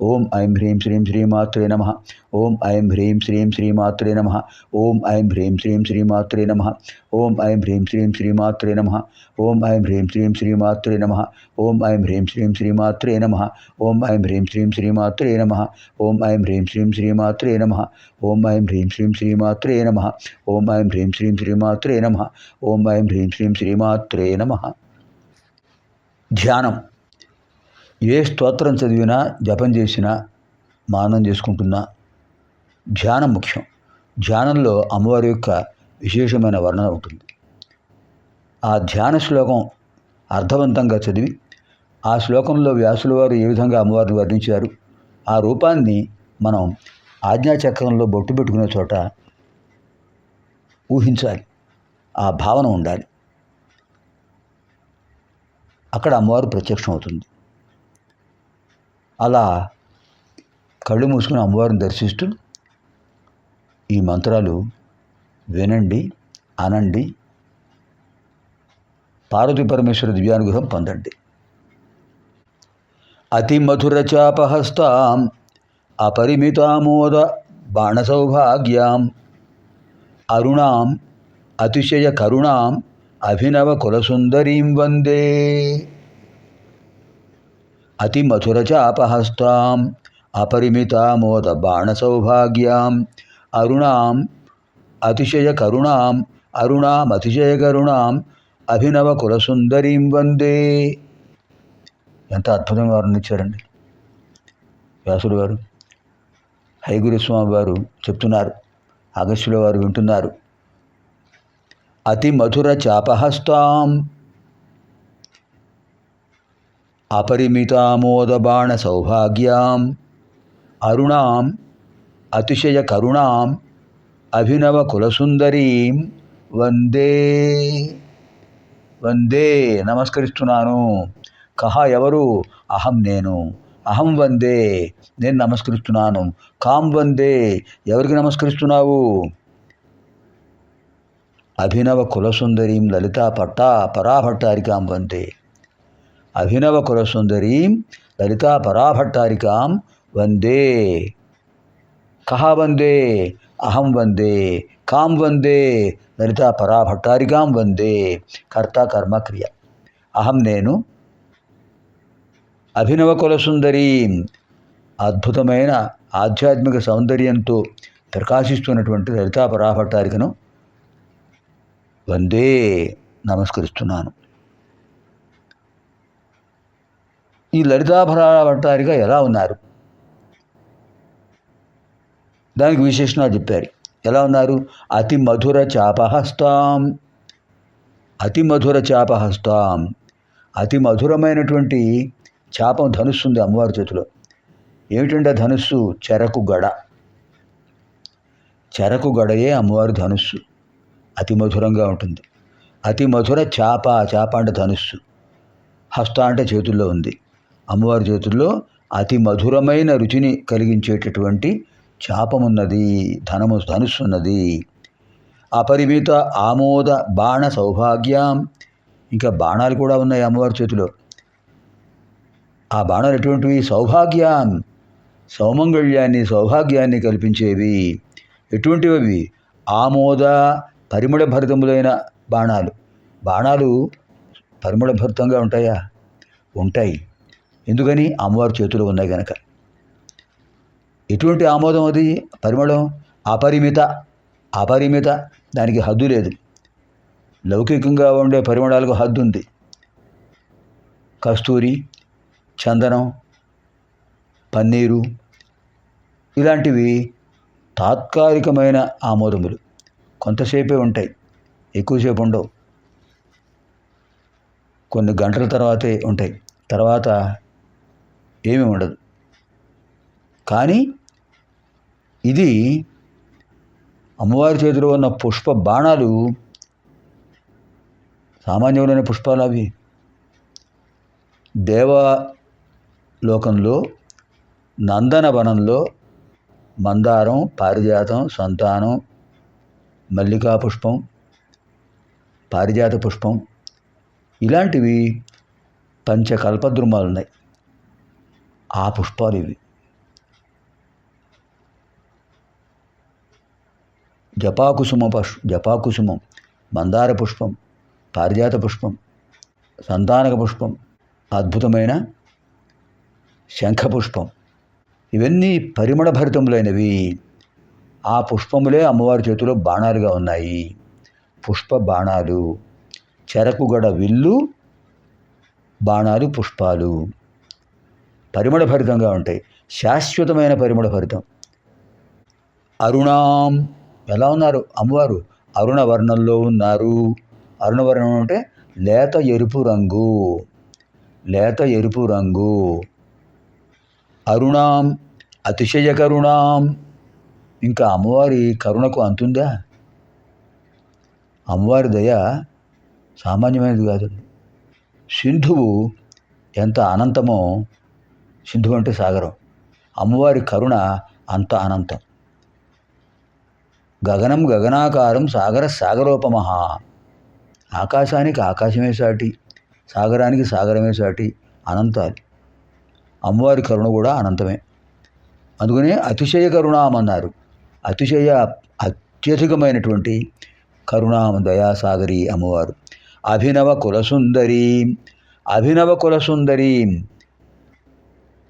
ओम ऐं ह्रीं श्रीं श्रीमात्रे नम ओं ऐं ह्रीं श्रीं श्रीमात्रे नम ओं ऐं ह्रीं श्रीं श्रीमात्रे नम ओं ऐं ह्रीं श्रीं श्रीमात्रे नम ओं ऐं ह्रीं श्रीं श्रीमात्रे नम ओं ऐं ह्रीं श्रीं श्रीमात्रे नम ओं ऐं ह्रीं श्रीं श्रीमात्रे नम ओं ऐं ह्रीं श्रीं श्रीमात्रे नम ओं ऐं ह्रीं श्रीं श्रीमात्रे नम ओं ऐं ह्रीं श्रीं श्रीमात्रे नम ओं ऐं ह्रीं श्रीं श्रीमात्रे नम ध्यानम् ఏ స్తోత్రం చదివినా జపం చేసినా మానం చేసుకుంటున్నా ధ్యానం ముఖ్యం. ధ్యానంలో అమ్మవారి యొక్క విశేషమైన వర్ణన ఉంటుంది. ఆ ధ్యాన శ్లోకం అర్థవంతంగా చదివి ఆ శ్లోకంలో వ్యాసుల వారు ఏ విధంగా అమ్మవారిని వర్ణించారు ఆ రూపాన్ని మనం ఆజ్ఞాచక్రంలో బొట్టు పెట్టుకునే చోట ఊహించాలి. ఆ భావన ఉండాలి. అక్కడ అమ్మవారు ప్రత్యక్షం అవుతుంది అలా కళ్ళు మూసుకుని అమ్మవారిని దర్శిస్తూ ఈ మంత్రాలు వినండి అనండి పార్వతీ పరమేశ్వర దివ్యానుగ్రహం పొందండి. అతి మధుర చాపహస్తాం అపరిమితామోద బాణసౌభాగ్యాం అరుణాం అతిశయ కరుణాం అభినవ కులసుందరీం వందే. అతి మధుర చాపహస్తాం అపరిమితామోద బాణసౌభాగ్యాం అరుణాం అతిశయ కరుణాం అరుణాం అతిశయ కరుణాం అభినవ కులసుందరీం వందే. ఎంత అద్భుతంగా వర్ణించారండి వ్యాసుడు గారు హైగురుస్వామి వారు చెప్తున్నారు అగస్యుల వారు వింటున్నారు. అతి మధుర చాపహస్తాం అపరిమితామోదబాణ సౌభాగ్యాం అరుణాం అతిశయ కరుణాం అభినవ కులసుందరీం వందే వందే నమస్కరిస్తున్నాను కహ ఎవరు అహం నేను అహం వందే నేను నమస్కరిస్తున్నాను కాం వందే ఎవరికి నమస్కరిస్తున్నావు అభినవ కులసుందరీం లలితా పట్టా పరాభట్టారికాం వందే అభినవకులసుందరీం లలితా పరాభట్టారికాం వందే. కహ వందే? అహం వందే. కాం వందే? లలితా పరాభట్టారికాం వందే. కర్త కర్మక్రియ అహం నేను అభినవ కులసుందరీం అద్భుతమైన ఆధ్యాత్మిక సౌందర్యంతో ప్రకాశిస్తున్నటువంటి లలితా పరాభట్టారికను వందే నమస్కరిస్తున్నాను. ఈ లలితాభరా ఎలా ఉన్నారు? దానికి విశేషణాలు చెప్పారు. ఎలా ఉన్నారు? అతి మధుర చాపహస్తాం. అతి మధుర చాపహస్తాం. అతి మధురమైనటువంటి చాపం ధనుస్సు ఉంది అమ్మవారి చేతిలో. ఏమిటంటే ధనుస్సు? చెరకు గడ. చెరకు గడయే అమ్మవారి ధనుస్సు. అతి మధురంగా ఉంటుంది. అతి మధుర చాప చాప అంటే ధనుస్సు. హస్త అంటే చేతుల్లో ఉంది. అమ్మవారి చేతుల్లో అతి మధురమైన రుచిని కలిగించేటటువంటి చాపమున్నది ధనము ధనుస్సున్నది. అపరిమిత ఆమోద బాణ సౌభాగ్యం. ఇంకా బాణాలు కూడా ఉన్నాయి అమ్మవారి చేతిలో. ఆ బాణాలు ఎటువంటివి? సౌభాగ్యం. సౌమంగళ్యాన్ని సౌభాగ్యాన్ని కల్పించేవి. ఎటువంటివి అవి ఆమోద పరిమళ భరితములైన బాణాలు. బాణాలు పరిమళ భరితంగా ఉంటాయా? ఉంటాయి. ఎందుకని అమ్మవారి చేతులు ఉన్నాయి కనుక ఎటువంటి ఆమోదం అది? పరిమళం? అపరిమిత? అపరిమిత? దానికి హద్దు లేదు. లౌకికంగా ఉండే పరిమళాలకు హద్దు ఉంది. కస్తూరి చందనం పన్నీరు ఇలాంటివి తాత్కాలికమైన ఆమోదములు. కొంతసేపే ఉంటాయి. ఎక్కువసేపు ఉండవు. కొన్ని గంటల తర్వాతే ఉంటాయి. తర్వాత ఏమీ ఉండదు. కానీ ఇది అమ్మవారి చేతిలో ఉన్న పుష్ప బాణాలు సామాన్యమైన పుష్పాలు అవి. దేవలోకంలో నందనవనంలో మందారం పారిజాతం సంతానం మల్లికా పుష్పం పారిజాత పుష్పం ఇలాంటివి పంచకల్పద్రుమాలు ఉన్నాయి ఆ పుష్పాలు ఇవి. జపాకుసుమ పష్ జపాకుసుమం మందార పుష్పం పారిజాత పుష్పం సంతానక పుష్పం అద్భుతమైన శంఖ పుష్పం. ఇవన్నీ పరిమళ భరితములైనవి. ఆ పుష్పములే అమ్మవారి చేతిలో బాణాలుగా ఉన్నాయి. పుష్ప బాణాలు చెరకుగడ విల్లు బాణాలు పుష్పాలు. పరిమళ భరితంగా ఉంటాయి. శాశ్వతమైన పరిమళ భరితం అరుణాం. ఎలా ఉన్నారు? అమ్మవారు అరుణ వర్ణంలో ఉన్నారు. అరుణవర్ణం అంటే లేత ఎరుపు రంగు. లేత ఎరుపు రంగు. అరుణాం అతిశయ కరుణాం. ఇంకా అమ్మవారి కరుణకు అంతుందా అమ్మవారి దయ సామాన్యమైనది కాదు. సింధువు ఎంత అనంతమో సింధువు అంటే సాగరం. అమ్మవారి కరుణ అంత అనంతం. గగనం గగనాకారం సాగర సాగరోపమహా. ఆకాశానికి ఆకాశమే సాటి సాగరానికి సాగరమే సాటి అనంతాలు. అమ్మవారి కరుణ కూడా అనంతమే. అందుకనే అతిశయ కరుణామన్నారు. అతిశయ అత్యధికమైనటువంటి కరుణామ దయాసాగరి అమ్మవారు. అభినవ కులసుందరి అభినవ కులసుందరి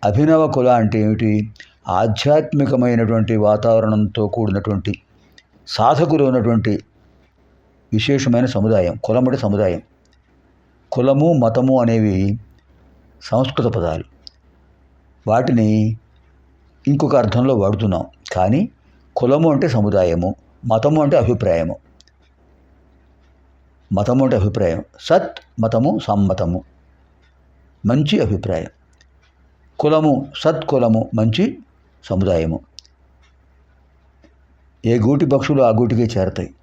అభినవ కుల అంటే ఏమిటి? ఆధ్యాత్మికమైనటువంటి వాతావరణంతో కూడినటువంటి సాధకులు ఉన్నటువంటి విశేషమైన సముదాయం కులముడి సముదాయం. కులము మతము అనేవి సంస్కృత పదాలు. వాటిని ఇంకొక అర్థంలో వాడుతున్నాం. కానీ కులము అంటే సముదాయము మతము అంటే అభిప్రాయము. మతము అంటే అభిప్రాయం. సత్ మతము సమ్మతము. మంచి అభిప్రాయం. కులము సత్కులము మంచి సముదాయము. ఏ గూటి పక్షులు ఆ గూటికే చేరతాయి.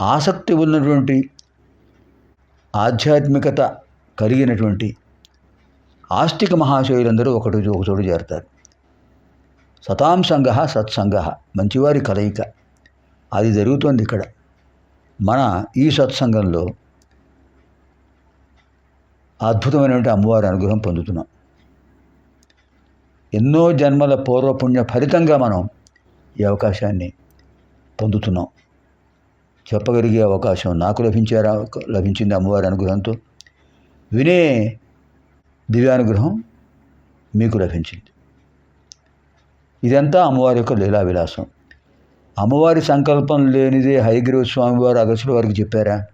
ఆసక్తి ఉన్నటువంటి ఆధ్యాత్మికత కలిగినటువంటి ఆస్తిక మహాశయులందరూ ఒకటి ఒకచోటు చేరతారు. సతాం సంఘ సత్సంగ మంచివారి కలయిక. అది జరుగుతోంది ఇక్కడ. మన ఈ సత్సంగంలో అద్భుతమైనటువంటి అమ్మవారి అనుగ్రహం పొందుతున్నాం. ఎన్నో జన్మల పూర్వపుణ్య ఫలితంగా మనం ఈ అవకాశాన్ని పొందుతున్నాం. చెప్పగలిగే అవకాశం నాకు లభించారా? లభించింది అమ్మవారి అనుగ్రహంతో. వినే దివ్యానుగ్రహం మీకు లభించింది. ఇదంతా అమ్మవారి యొక్క లీలా విలాసం. అమ్మవారి సంకల్పం లేనిదే హైగ్రీవ స్వామివారు అగసుల వారికి చెప్పారా?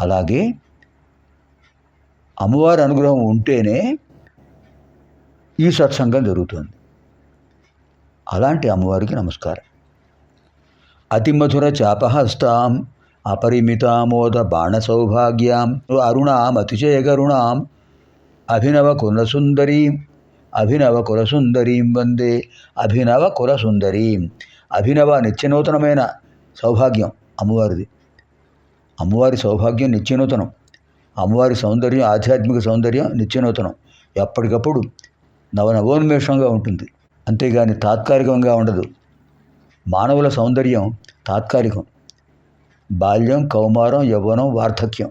అలాగే అమ్మవారి అనుగ్రహం ఉంటేనే ఈ సత్సంగం జరుగుతుంది. అలాంటి అమ్మవారికి నమస్కారం. అతిమధుర చాపహస్తాం అపరిమితామోద బాణ సౌభాగ్యాం అరుణాం అతిశయకరుణాం అభినవ కులసుందరీం అభినవ కులసుందరీం వందే అభినవ కులసుందరీం అభినవ నిత్యనూతనమైన సౌభాగ్యం అమ్మవారిది. అమ్మవారి సౌభాగ్యం నిత్యనూతనం అమ్మవారి సౌందర్యం ఆధ్యాత్మిక సౌందర్యం నిత్యనూతనం. ఎప్పటికప్పుడు నవనవోన్మేషంగా ఉంటుంది. అంతేగాని తాత్కాలికంగా ఉండదు. మానవుల సౌందర్యం తాత్కాలికం. బాల్యం కౌమారం యవ్వనం వార్ధక్యం.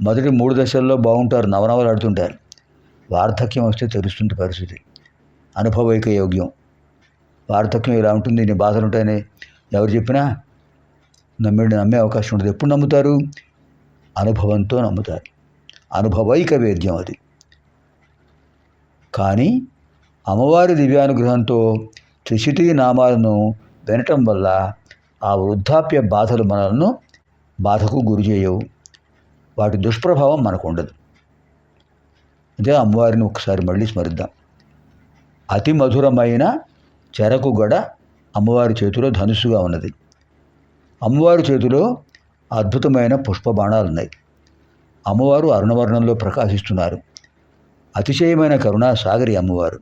మొదటి మూడు దశల్లో బాగుంటారు. నవనవలు ఆడుతుంటారు. వార్ధక్యం వస్తే తెలుస్తుంది పరిస్థితి. అనుభవైక యోగ్యం. వార్ధక్యం ఇలా ఉంటుంది. నీ బాధలు ఉంటాయని ఎవరు చెప్పినా నమ్మే నమ్మే అవకాశం ఉండదు. ఎప్పుడు నమ్ముతారు? అనుభవంతో నమ్ముతారు. అనుభవైక వేద్యం అది. కానీ అమ్మవారి దివ్యానుగ్రహంతో త్రిశిటీ నామాలను వినటం వల్ల ఆ వృద్ధాప్య బాధలు మనలను బాధకు గురి చేయవు. వాటి దుష్ప్రభావం మనకు ఉండదు. అదే అమ్మవారిని ఒకసారి మళ్ళీ స్మరిద్దాం. అతి మధురమైన చెరకు గడ అమ్మవారి చేతిలో ధనుస్సుగా ఉన్నది. అమ్మవారి చేతిలో అద్భుతమైన పుష్ప బాణాలు ఉన్నాయి అమ్మవారు అరుణవర్ణంలో ప్రకాశిస్తున్నారు. అతిశయమైన కరుణాసాగరి అమ్మవారు.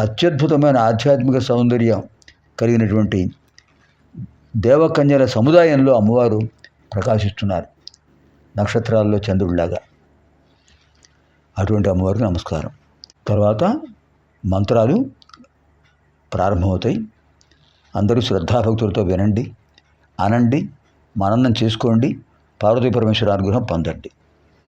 అత్యద్భుతమైన ఆధ్యాత్మిక సౌందర్యం కలిగినటువంటి దేవకన్యల సముదాయంలో అమ్మవారు ప్రకాశిస్తున్నారు. నక్షత్రాల్లో చంద్రుడిలాగా. అటువంటి అమ్మవారికి నమస్కారం. తర్వాత మంత్రాలు ప్రారంభమవుతాయి. అందరూ శ్రద్ధాభక్తులతో వినండి అనండి మననం చేసుకోండి పార్వతీ పరమేశ్వర అనుగ్రహం పొందండి.